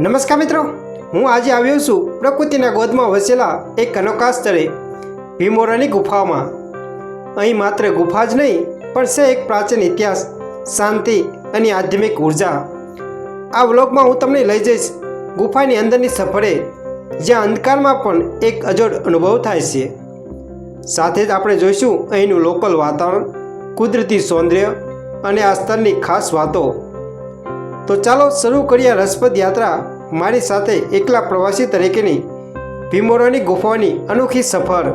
નમસ્કાર મિત્રો, હું આજે આવ્યો છું પ્રકૃતિના ગોદમાં વસેલા એક અનોખા સ્થળે ભીમોરાની ગુફામાં. અહીં માત્ર ગુફા જ નહીં, પણ છે એક પ્રાચીન ઇતિહાસ, શાંતિ અને આધ્યાત્મિક ઊર્જા. આ વ્લોગમાં હું તમને લઈ જઈશ ગુફાની અંદરની સફરે, જ્યાં અંધકારમાં પણ એક અજોડ અનુભવ થાય છે. સાથે જ આપણે જોઈશું અહીંનું લોકલ વાતાવરણ, કુદરતી સૌંદર્ય અને આ સ્થળની ખાસ વાતો. તો ચાલો શરૂ કરીએ રસપ્રદ યાત્રા મારી સાથે એકલા પ્રવાસી તરીકેની ભીમોરાની ગુફાઓની અનોખી સફર.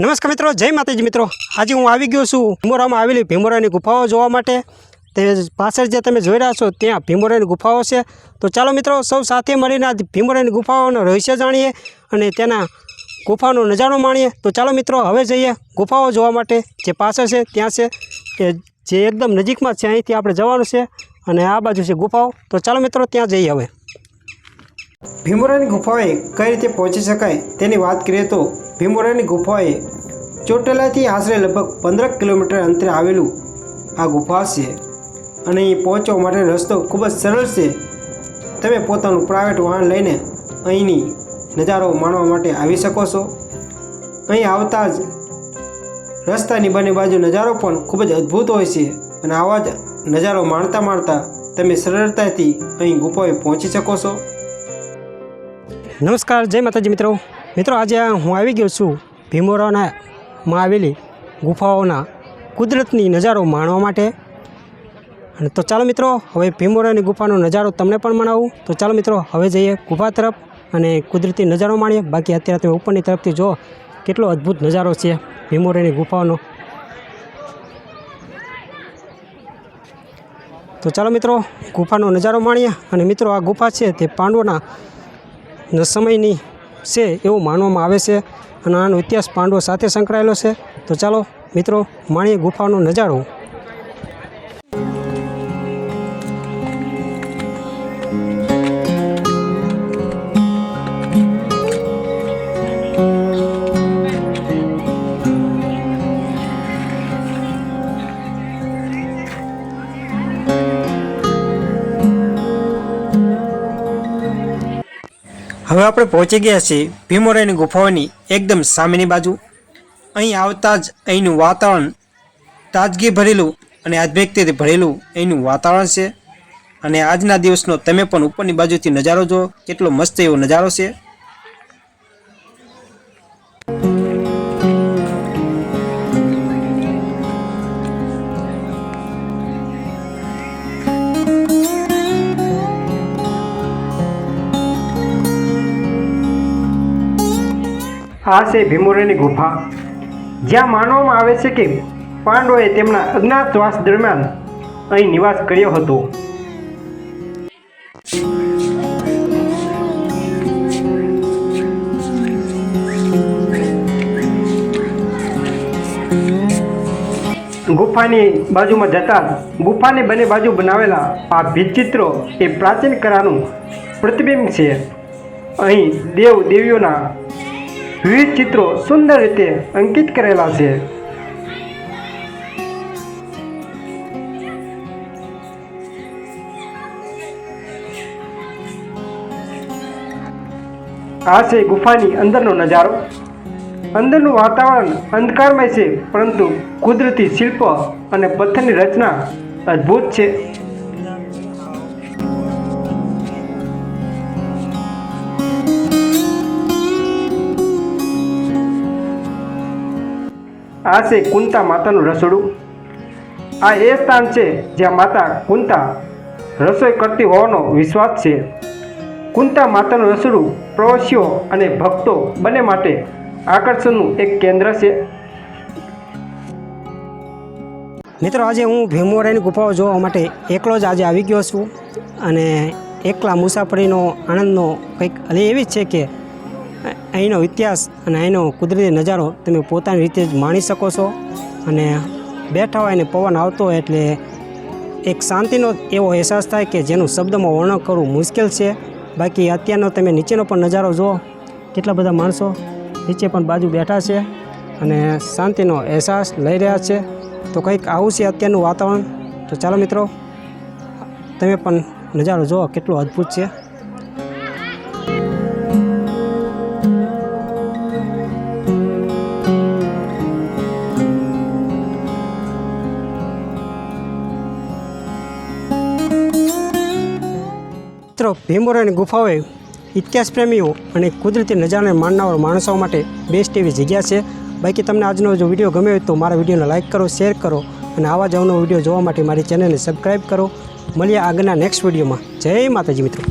નમસ્કાર મિત્રો, જય માતાજી મિત્રો. આજે હું આવી ગયો છું ભીમોરામાં આવેલી ભીમોરાની ગુફાઓ જોવા માટે. તે પાછળ જે તમે જોઈ રહ્યા છો, ત્યાં ભીમોરાની ગુફાઓ છે. તો ચાલો મિત્રો, સૌ સાથે મળીને આ ભીમોરાની ગુફાઓનો રહસ્ય જાણીએ અને તેના ગુફાનો નજારો માણીએ તો ચાલો મિત્રો હવે જઈએ ગુફાઓ જોવા માટે જે પાસે છે, ત્યાં છે, કે જે એકદમ નજીકમાં છે, અહીંથી આપણે જવાનું છે અને આ બાજુ છે ગુફાઓ. તો ચાલો મિત્રો ત્યાં જઈએ હવે. ભીમોરાની ગુફાએ કઈ રીતે પહોંચી શકાય તેની વાત કરીએ તો ભીમોરાની ગુફાએ ચોટેલાથી આશરે લગભગ પંદર કિલોમીટર અંતરે આવેલું આ ગુફા છે અને અહીં પહોંચવા માટે રસ્તો ખૂબ જ સરળ છે. તમે પોતાનું પ્રાઇવેટ વાહન લઈને અહીંની નજારો માણવા માટે આવી શકો છો? અહીં આવતા જ રસ્તાની બંને બાજુ નજારો પણ ખૂબ જ અદ્ભુત હોય છે અને આવા જ નજારો માણતા માણતા તમે સરળતાથી અહીં ગુફાએ પહોંચી શકો છો. નમસ્કાર, જય માતાજી મિત્રો. મિત્રો, આજે હું આવી ગયો છું ભીમોરાના માં આવેલી ગુફાઓના કુદરતની નજારો માણવા માટે. અને તો ચાલો મિત્રો, હવે ભીમોરાની ગુફાનો નજારો તમને પણ મનાવું. તો ચાલો મિત્રો, હવે જઈએ ગુફા તરફ. અને કુદરતી નજારો માણીએ. બાકી અત્યારે તમે ઉપરની તરફથી જુઓ, કેટલો અદ્ભુત નજારો છે ભીમોરેની ગુફાઓનો. તો ચાલો મિત્રો, ગુફાનો નજારો માણીએ અને મિત્રો, આ ગુફા છે તે પાંડવોના સમયની છે એવું માનવામાં આવે છે અને આનો ઇતિહાસ પાંડવો સાથે સંકળાયેલો છે. તો ચાલો મિત્રો, માણીએ ગુફાનો નજારો. હવે આપણે પહોંચી ગયા છીએ ભીમોરાયની ગુફાઓની એકદમ સામેની બાજુ. અહીં આવતા જ અહીંનું વાતાવરણ તાજગી ભરેલું અને આધ્યાત્મિકતાથી ભરેલું અહીંનું વાતાવરણ છે. અને આજના દિવસનો તમે પણ ઉપરની બાજુથી નજારો જુઓ. કેટલો મસ્ત એવો નજારો છે. આ છે ભીમોરાની ગુફા. જ્યાં માનવામાં આવે છે કે પાંડવોએ તેમના અજ્ઞાતવાસ દરમિયાન અહીં નિવાસ કર્યો હતો. ગુફાની બાજુમાં જતા ગુફાની બંને બાજુ બનાવેલા આ ભીતચિત્રો એ પ્રાચીન કળાનું પ્રતિબિંબ છે. અહીં દેવ દેવીઓના વિવિધ ચિત્રો સુંદર રીતે અંકિત કરેલા છે. આ છે ગુફાની અંદરનો નજારો. અંદરનું વાતાવરણ અંધકારમય છે, પરંતુ કુદરતી શિલ્પ અને પથ્થરની રચના અદ્ભુત છે. આ છે કુંતા માતાનું રસોડું. આ એ સ્થાન છે જ્યાં માતા કુંતા રસોઈ કરતી હોવાનો વિશ્વાસ છે. કુંતા માતાનું રસોડું પ્રવાસીઓ અને ભક્તો બંને માટે આકર્ષણનું એક કેન્દ્ર છે. મિત્રો, આજે હું ભીમોરાની ગુફાઓ જોવા માટે એકલો જ આજે આવી ગયો છું અને એકલા મુસાફરીનો આનંદનો કંઈક એવી જ છે કે અહીંનો ઇતિહાસ અને અહીંનો કુદરતી નજારો તમે પોતાની રીતે જ માણી શકો છો. અને બેઠા હોય અને પવન આવતો હોય એટલે એક શાંતિનો એવો અહેસાસ થાય કે જેનું શબ્દમાં વર્ણન કરવું મુશ્કેલ છે. બાકી અત્યારનો તમે નીચેનો પણ નજારો જુઓ. કેટલા બધા માણસો નીચે પણ બાજુ બેઠા છે અને શાંતિનો અહેસાસ લઈ રહ્યા છે. તો કંઈક આવું છે અત્યારનું વાતાવરણ. તો ચાલો મિત્રો, તમે પણ નજારો જુઓ, કેટલો અદ્ભુત છે. મિત્રો ભીમોરાની ગુફાઓએ ઇતિહાસ પ્રેમીઓ અને કુદરતી નજારાને માણનાર માણસો માટે બેસ્ટ એવી જગ્યા છે. બાકી તમને આજનો જો વીડિયો ગમ્યો હોય તો મારા વિડીયોને લાઇક કરો શેર કરો અને આવા જ અવનો વીડિયો જોવા માટે મારી ચેનલને સબસ્ક્રાઈબ કરો. મળીએ આગળના નેક્સ્ટ વિડીયોમાં. જય માતાજી મિત્રો.